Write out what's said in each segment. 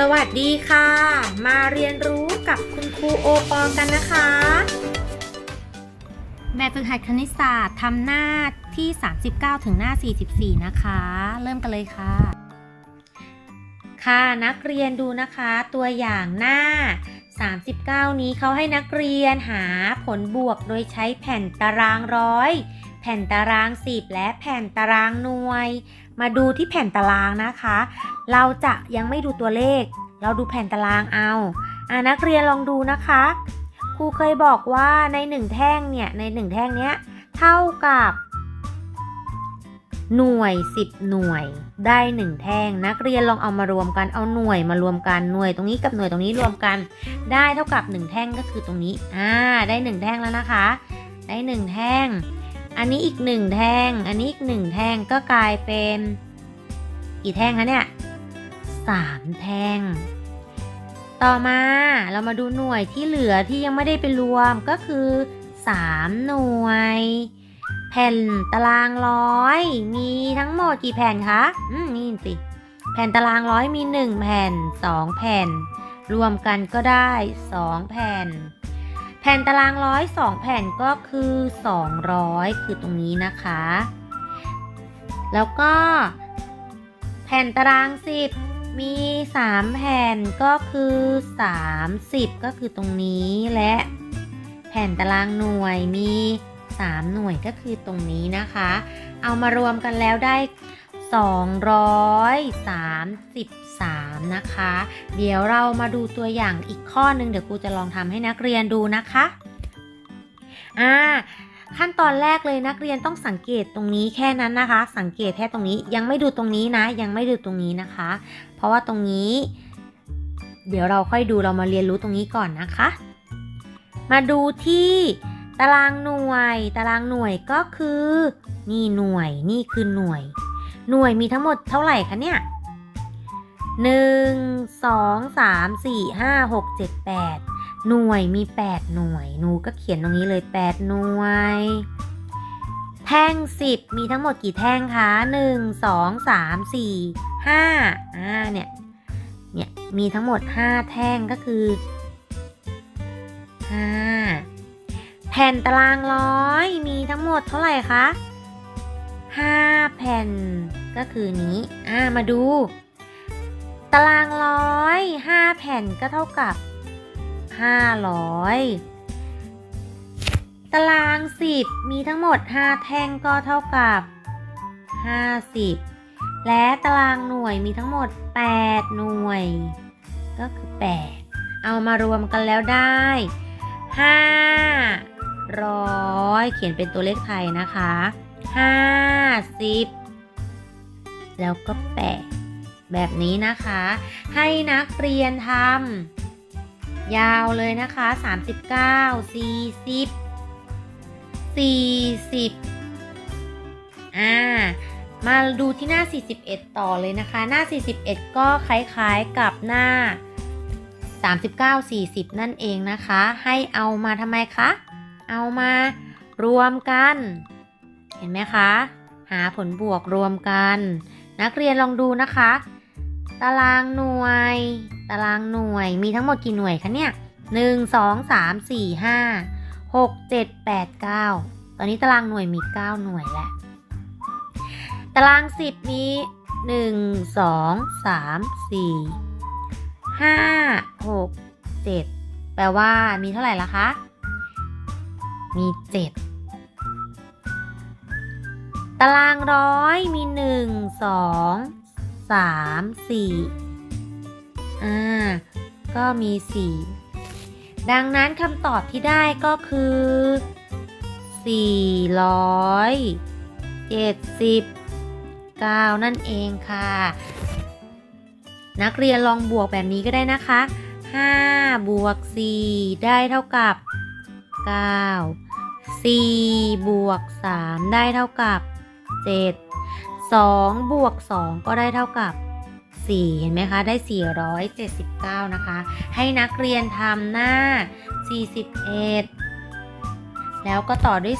สวัสดีค่ะ มาเรียนรู้กับคุณครูโอปอกันนะคะ แบบฝึกหัดคณิตศาสตร์ทำหน้าที่ 39 ถึงหน้า 44 นะคะ เริ่มกันเลยค่ะ ค่ะนักเรียนดูนะคะ ตัวอย่างหน้า 39 นี้เขาให้นักเรียนหาผลบวกโดยใช้แผ่นตารางร้อย แผ่นตาราง 10 และแผ่นตารางหน่วย มาดูที่แผ่นตารางนะคะ เราจะยังไม่ดูตัวเลข เราดูแผ่นตารางเอาอ่านักเรียนลองดูนะคะ ครูเคยบอกว่าในหนึ่งแท่งเนี่ยในหนึ่งแท่งเนี้ยเท่ากับหน่วย 10 หน่วยได้หนึ่งแท่ง นักเรียนลองเอามารวมกันเอาหน่วยมารวมกันหน่วยตรงนี้กับหน่วยตรงนี้รวมกัน ได้เท่ากับหนึ่งแท่งก็คือตรงนี้อ่าได้หนึ่งแท่งแล้วนะคะ ได้หนึ่งแท่ง อันนี้อีกหนึ่งแท่ง อันนี้อีกหนึ่งแท่งก็กลายเป็นกี่แท่งคะเนี่ยสามแท่ง ต่อมาเรามาดูหน่วยที่เหลือที่ยังไม่ได้ไปรวมก็คือ3หน่วย แผ่นตารางร้อย มีทั้งหมดกี่แผ่นคะอืมนี่สิแผ่นตารางร้อยมี1แผ่น2แผ่น รวมกันก็ได้2แผ่น แผ่นตารางร้อยสองแผ่นก็คือ 200 คือตรงนี้นะคะ แล้วก็ แผ่นตาราง 10 มี 3 แผ่นก็คือ 30 ก็คือตรงนี้และแผ่นตารางหน่วยมี 3 หน่วยก็คือตรงนี้นะคะ เอามารวมกันแล้วได้ 233 นะคะ เดี๋ยวเรามาดูตัวอย่างอีกข้อหนึ่งเดี๋ยวครูจะลองทำให้นักเรียนดูนะคะ อ่าขั้นตอนแรกเลยนักเรียนต้องสังเกตตรงนี้แค่นั้นนะคะ สังเกตแค่ตรงนี้ยังไม่ดูตรงนี้นะ ยังไม่ดูตรงนี้นะคะ เพราะว่าตรงนี้ เดี๋ยวเราค่อยดูเรามาเรียนรู้ตรงนี้ก่อนนะคะ มาดูที่ตารางหน่วย ตารางหน่วยก็คือ นี่หน่วยนี่คือหน่วย หน่วยมีทั้งหมดเท่าไหร่คะเนี่ย หนึ่งสองสามสี่ห้าหกเจ็ดแปดหน่วยมีแปดหน่วย หนูก็เขียนตรงนี้เลยแปดหน่วย แท่งสิบมีทั้งหมดกี่แท่งคะหนึ่งสองสามสี่ห้าอ่าเนี่ย เนี่ย มีทั้งหมดห้าแท่งก็คือห้าแผ่นตารางร้อยมีทั้งหมดเท่าไหร่คะห้าแผ่นก็คือนี้ อ่า มาดู ตารางร้อยห้าแผ่นก็เท่ากับห้าร้อยตารางสิบมีทั้งหมดห้าแท่งก็เท่ากับห้าสิบและตารางหน่วยมีทั้งหมดแปดหน่วย ก็คือแปดเอามารวมกันแล้วได้ห้าร้อยเขียนเป็นตัวเลขไทยนะคะห้าสิบแล้วก็แปด แบบนี้นะคะ ให้นักเรียนทำยาวเลยนะคะ 39 40 40 อ่า มาดูที่หน้า 41 ต่อเลยนะคะ หน้า 41 ก็คล้ายๆกับหน้า 39 40 นั่นเองนะคะ ให้เอามาทำไมคะ เอามารวมกัน เห็นไหมคะ หาผลบวกรวมกัน นักเรียนลองดูนะคะ ตารางหน่วย ตารางหน่วย มีทั้งหมดกี่หน่วยคะเนี่ยหนึ่งสองสามสี่ห้าหกเจ็ดแปดเก้าตอนนี้ตารางหน่วยมีเก้าหน่วยแล้ว ตารางสิบมีหนึ่งสองสามสี่ห้าหกเจ็ดแปลว่ามีเท่าไหร่ละคะ มีเจ็ดตารางร้อยมีหนึ่งสอง สามสี่อ่า ก็มีสี่ดังนั้นคำตอบที่ได้ก็คือสี่ร้อยเจ็ดสิบเก้านั่นเองค่ะ นักเรียนลองบวกแบบนี้ก็ได้นะคะห้าบวกสี่ได้เท่ากับเก้าสี่บวกสามได้เท่ากับเจ็ด 2 บวก 2 ก็ได้เท่ากับ 4 เห็นไหมคะ ได้ 479 นะคะ ให้นักเรียนทำหน้า 41 แล้วก็ต่อด้วย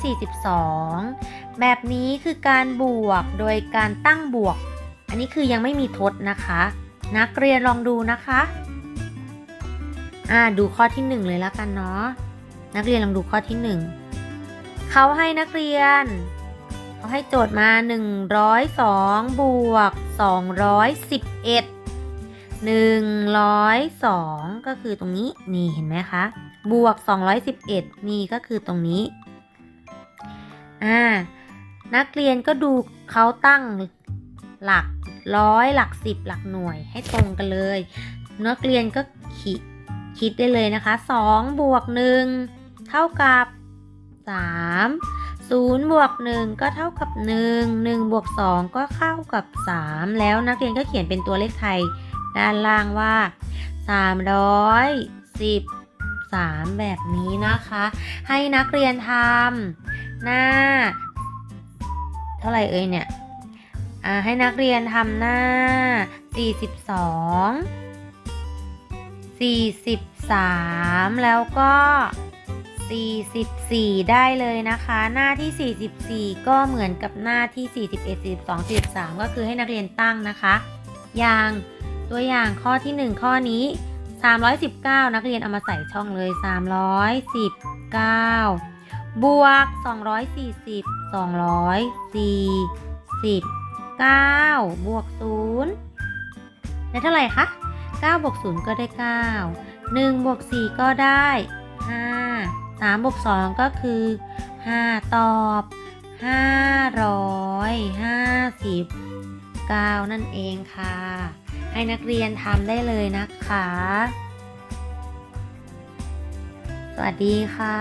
42 แบบนี้คือการบวกโดยการตั้งบวก อันนี้คือยังไม่มีทดนะคะ นักเรียนลองดูนะคะ อ่า ดูข้อที่หนึ่งเลยแล้วกันเนาะ นักเรียนลองดูข้อที่หนึ่งเขาให้นักเรียน เขาให้โจทย์มา 102 บวก 211 102 ก็คือตรงนี้นี่เห็นไหมคะ บวก 211 นี่ก็คือตรงนี้ อ่า นักเรียนก็ดูเขาตั้งหลักร้อยหลักสิบหลักหน่วยให้ตรงกันเลย นักเรียนก็คิดคิดได้เลยนะคะ2บวก1เท่ากับ3 0บวก1ก็เท่ากับ 1 1บวก2ก็เข้ากับ 3 แล้วนักเรียนก็เขียนเป็นตัวเลขไทยด้านล่างว่า 313 แบบนี้นะคะ ให้นักเรียนทำหน้า เท่าไหร่เอ่ยเนี่ยให้นักเรียนทำหน้า 42 43 แล้วก็ 44 ได้เลยนะคะ หน้าที่ 44 ก็เหมือนกับหน้าที่ 41 42 43 ก็คือให้นักเรียนตั้งนะคะ อย่างตัวอย่างข้อที่ 1 ข้อนี้ 319 นักเรียนเอามาใส่ช่องเลย 319 บวก 240 249 บวก 0 ได้เท่าไหร่คะ 9 บวก 0 ก็ได้ 9 1 บวก 4 ก็ได้ 5 3บวก2ก็คือ 5 ตอบ 559 นั่นเองค่ะ ให้นักเรียนทำได้เลยนะคะ สวัสดีค่ะ